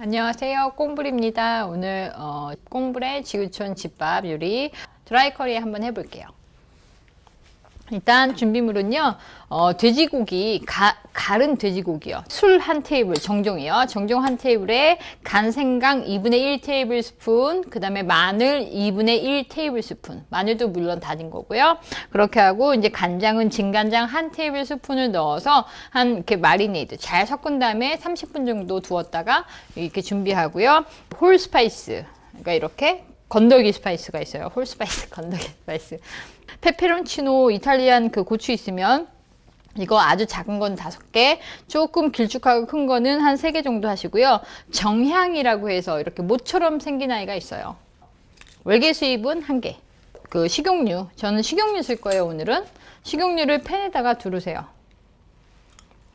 안녕하세요. 꽁불입니다. 오늘 어, 꽁불의 지구촌 집밥 요리 드라이커리 한번 해볼게요 일단 준비물은요 어, 돼지고기 가, 갈은 돼지고기요. 술 한 테이블 정종이요. 정종 한 테이블에 간 생강 2분의 1 테이블 스푼 그 다음에 마늘 2분의 1 테이블 스푼. 마늘도 물론 다진 거고요. 그렇게 하고 이제 간장은 진간장 한 테이블 스푼을 넣어서 한 이렇게 마리네이드 잘 섞은 다음에 30분 정도 두었다가 이렇게 준비하고요. 홀 스파이스. 그러니까 이렇게 건더기 스파이스가 있어요. 홀 스파이스, 건더기 스파이스. 페페론치노 이탈리안 그 고추 있으면 이거 아주 작은 건 다섯 개, 조금 길쭉하고 큰 거는 한 세 개 정도 하시고요. 정향이라고 해서 이렇게 모처럼 생긴 아이가 있어요. 월계 수잎은 한 개. 그 식용유, 저는 식용유 쓸 거예요, 오늘은. 식용유를 팬에다가 두르세요.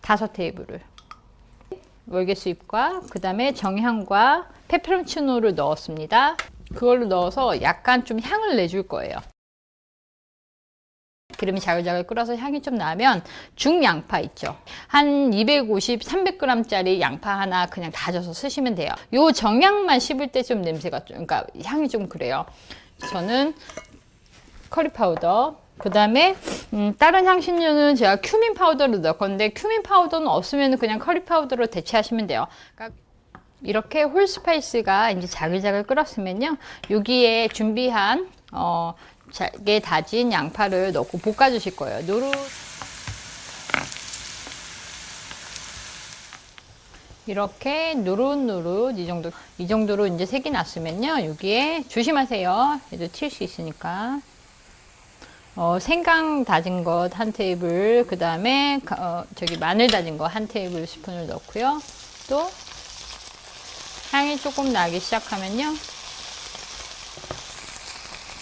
다섯 테이블을. 월계 수잎과 그 다음에 정향과 페페론치노를 넣었습니다. 그걸로 넣어서 약간 좀 향을 내줄 거예요. 기름이 자글자글 끓어서 향이 좀 나면 중양파 있죠. 한 250, 300g짜리 양파 하나 그냥 다져서 쓰시면 돼요. 요 정향만 씹을 때 좀 냄새가 좀, 그러니까 향이 좀 그래요. 저는 커리 파우더, 그 다음에 음, 다른 향신료는 제가 큐민 파우더를 넣을 건데 큐민 파우더는 없으면 그냥 커리 파우더로 대체하시면 돼요. 그러니까 이렇게 홀스파이스가 이제 자글자글 끓었으면요. 여기에 준비한 어, 잘게 다진 양파를 넣고 볶아 주실 거예요. 노릇 이렇게 노릇노릇 이 정도 이 정도로 이제 색이 났으면요. 여기에 조심하세요. 얘도 튈 수 있으니까. 어, 생강 다진 것 한 테이블, 그 다음에 어, 저기 마늘 다진 거 한 테이블 스푼을 넣고요. 또 향이 조금 나기 시작하면요.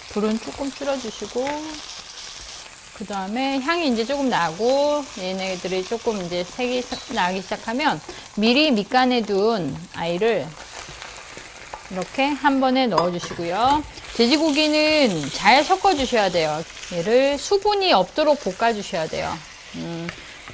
불은 조금 줄여주시고, 그 다음에 향이 이제 조금 나고, 얘네들이 조금 이제 색이 나기 시작하면, 미리 밑간에 둔 아이를 이렇게 한 번에 넣어 주시고요. 돼지고기는 잘 섞어 주셔야 돼요. 얘를 수분이 없도록 볶아 주셔야 돼요. 음,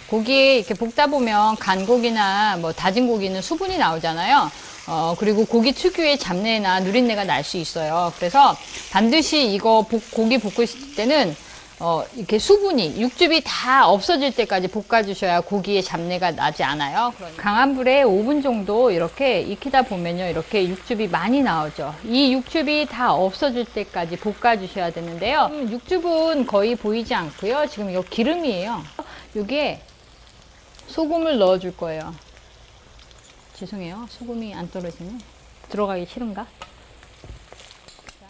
고기 이렇게 볶다 보면 간 고기나 뭐 다진 고기는 수분이 나오잖아요. 어, 그리고 고기 특유의 잡내나 누린내가 날 수 있어요. 그래서 반드시 이거 볶, 고기 볶으실 때는 어, 이렇게 수분이, 육즙이 다 없어질 때까지 볶아주셔야 고기의 잡내가 나지 않아요. 강한 불에 5분 정도 이렇게 익히다 보면요. 이렇게 육즙이 많이 나오죠. 이 육즙이 다 없어질 때까지 볶아주셔야 되는데요. 음, 육즙은 거의 보이지 않고요. 지금 이거 기름이에요. 여기에 소금을 넣어줄 거예요. 죄송해요. 소금이 안 떨어지네. 들어가기 싫은가?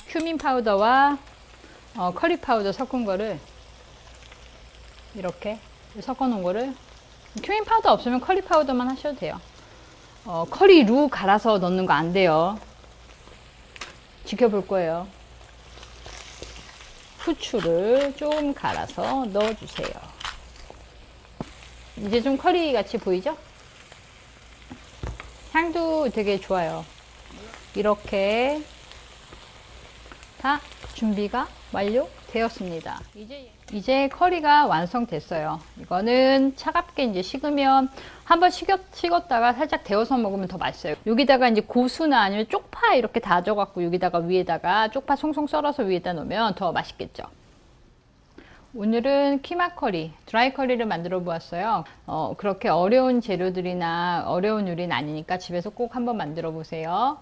큐민 파우더와 어, 커리 파우더 섞은 거를 이렇게 섞어 놓은 거를 큐민 파우더 없으면 커리 파우더만 하셔도 돼요. 어, 커리 루 갈아서 넣는 거 안 돼요. 지켜볼 거예요. 후추를 좀 갈아서 넣어주세요. 이제 좀 커리 같이 보이죠? 향도 되게 좋아요. 이렇게 다 준비가 완료되었습니다. 이제, 이제 커리가 완성됐어요. 이거는 차갑게 이제 식으면 한번 식었, 식었다가 살짝 데워서 먹으면 더 맛있어요. 여기다가 이제 고수나 아니면 쪽파 이렇게 다져갖고 여기다가 위에다가 쪽파 송송 썰어서 위에다 놓으면 더 맛있겠죠. 오늘은 키마 커리, 드라이 커리를 만들어 보았어요. 어, 그렇게 어려운 재료들이나 어려운 요리는 아니니까 집에서 꼭 한번 만들어 보세요.